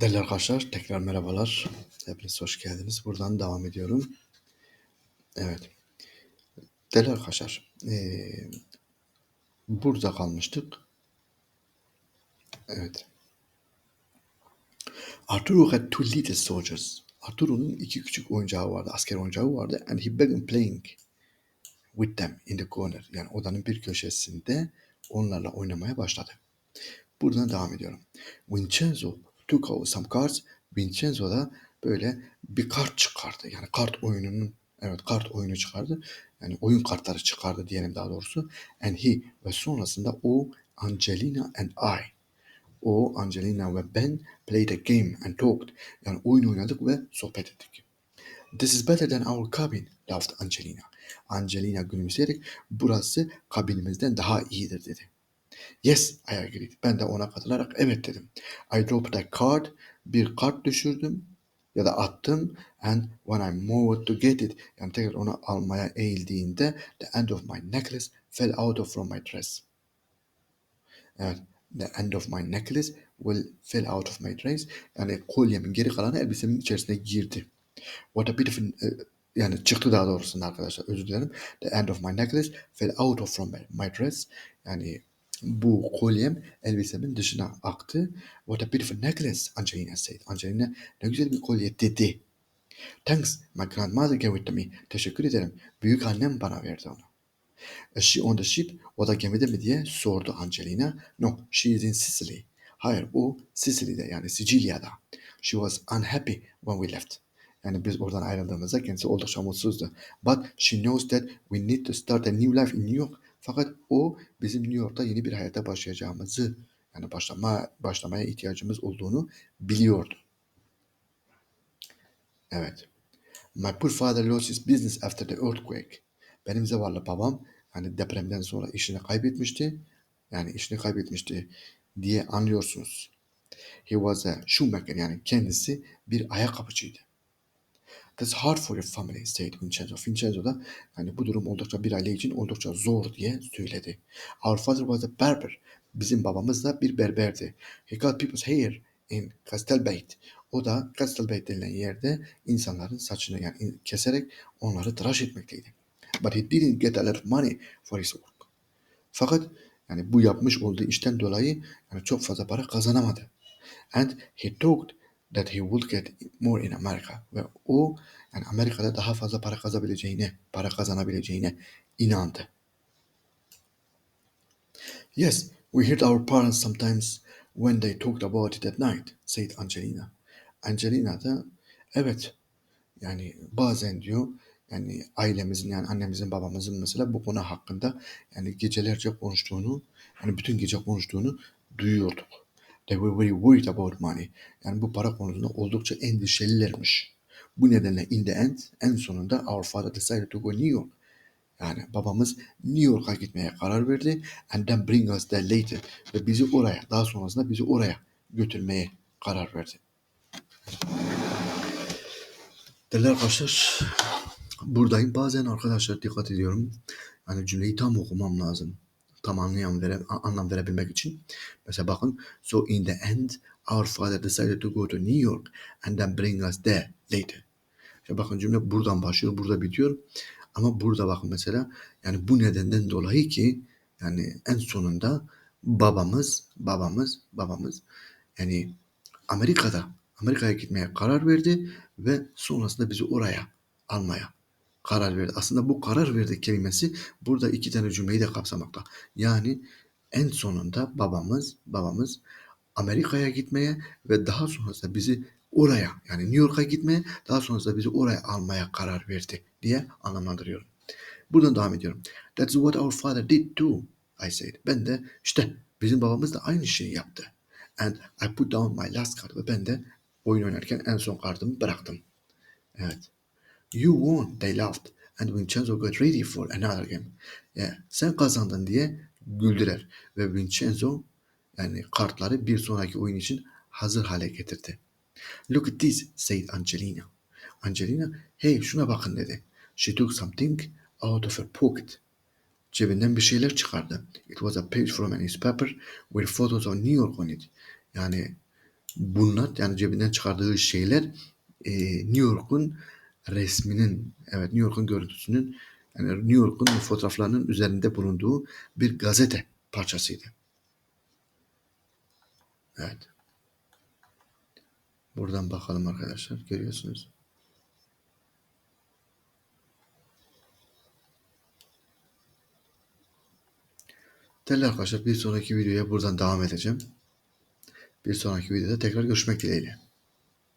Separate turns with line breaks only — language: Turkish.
Değerli arkadaşlar tekrar merhabalar. Hepiniz hoş geldiniz. Buradan devam ediyorum. Evet. Değerli arkadaşlar eee, burada kalmıştık. Evet. Arturo had two little soldiers. Arturo'nun iki küçük oyuncağı vardı. Asker oyuncağı vardı. And he began playing with them in the corner. Yani odanın bir köşesinde onlarla oynamaya başladı. Buradan devam ediyorum. Vincenzo took out some cards. Vincenzo da böyle bir kart çıkardı. Yani kart oyununun evet kart oyunu çıkardı. Yani oyun kartları çıkardı diyelim daha doğrusu. And he ve sonrasında o Angelina and I o Angelina ve ben played a game and talked. Yani oyun oynadık ve sohbet ettik. This is better than our cabin, laughed Angelina. Angelina gülümseyerek burası kabinimizden daha iyidir dedi. Yes, I agreed. Ben de ona katılarak evet dedim. I dropped a card. Bir kart düşürdüm ya da attım. And when I moved to get it, yani tekrar onu almaya eğildiğinde the end of my necklace fell out of from my dress. Evet. The end of my necklace will fell out of my dress. Yani kolyemin geri kalanı elbisemin içerisine girdi. What a beautiful e, yani çıktı daha doğrusu arkadaşlar özür dilerim. The end of my necklace fell out of from my, dress. Yani bu kolyem elbisemin dışına aktı. What a beautiful necklace Angelina said. Angelina ne güzel bir kolye dedi. Thanks my grandmother gave it to me. Teşekkür ederim. Büyük annem bana verdi onu. Is she on the ship? O da gemide mi diye sordu Angelina. No, she is in Sicily. Hayır, o Sicily'de yani Sicilya'da. She was unhappy when we left. Yani biz oradan ayrıldığımızda kendisi oldukça mutsuzdu. But she knows that we need to start a new life in New York. Fakat o bizim New York'ta yeni bir hayata başlayacağımızı yani başlama başlamaya ihtiyacımız olduğunu biliyordu. Evet. My poor father lost his business after the earthquake. Benim zavallı babam hani depremden sonra işini kaybetmişti. Yani işini kaybetmişti diye anlıyorsunuz. He was a shoemaker yani kendisi bir ayakkabıcıydı. That's hard for your family, said Vincenzo. Vincenzo da yani bu durum oldukça bir aile için oldukça zor diye söyledi. Our father was a barber. Bizim babamız da bir berberdi. He cut people's hair in Castelbate. O da Castelbate denilen yerde insanların saçını yani keserek onları tıraş etmekteydi. But he didn't get a lot of money for his work. Fakat yani bu yapmış olduğu işten dolayı yani çok fazla para kazanamadı. And he talked that he would get more in America. Ve o yani Amerika'da daha fazla para kazanabileceğine, para kazanabileceğine inandı. Yes, we heard our parents sometimes when they talked about it at night, said Angelina. Angelina da evet yani bazen diyor yani ailemizin yani annemizin babamızın mesela bu konu hakkında yani gecelerce konuştuğunu yani bütün gece konuştuğunu duyuyorduk. They were very worried about money. Yani bu para konusunda oldukça endişelilermiş. Bu nedenle in the end en sonunda our father decided to go New York. Yani babamız New York'a gitmeye karar verdi. And then bring us there later. Ve bizi oraya, daha sonrasında bizi oraya götürmeye karar verdi. Değerli arkadaşlar, buradayım. Bazen arkadaşlar dikkat ediyorum. Yani cümleyi tam okumam lazım. Tam anlayan vere, anlam verebilmek için. Mesela bakın. So in the end our father decided to go to New York and then bring us there later. İşte bakın cümle buradan başlıyor, burada bitiyor. Ama burada bakın mesela yani bu nedenden dolayı ki yani en sonunda babamız, babamız, babamız yani Amerika'da Amerika'ya gitmeye karar verdi ve sonrasında bizi oraya almaya karar verdi. Aslında bu karar verdi kelimesi burada iki tane cümleyi de kapsamakta. Yani en sonunda babamız, babamız Amerika'ya gitmeye ve daha sonrasında bizi oraya yani New York'a gitmeye daha sonrasında bizi oraya almaya karar verdi diye anlamlandırıyorum. Buradan devam ediyorum. That's what our father did too, I said. Ben de işte bizim babamız da aynı şeyi yaptı. And I put down my last card ve ben de oyun oynarken en son kartımı bıraktım. Evet. You won, they laughed. And Vincenzo got ready for another game. Yani sen kazandın diye güldüler. Ve Vincenzo yani kartları bir sonraki oyun için hazır hale getirdi. Look at this, said Angelina. Angelina, hey şuna bakın dedi. She took something out of her pocket. Cebinden bir şeyler çıkardı. It was a page from a newspaper with photos of New York on it. Yani bunlar yani cebinden çıkardığı şeyler e, New York'un resminin evet New York'un görüntüsünün yani New York'un fotoğraflarının üzerinde bulunduğu bir gazete parçasıydı. Evet. Buradan bakalım arkadaşlar. Görüyorsunuz. Değerli arkadaşlar bir sonraki videoya buradan devam edeceğim. Bir sonraki videoda tekrar görüşmek dileğiyle.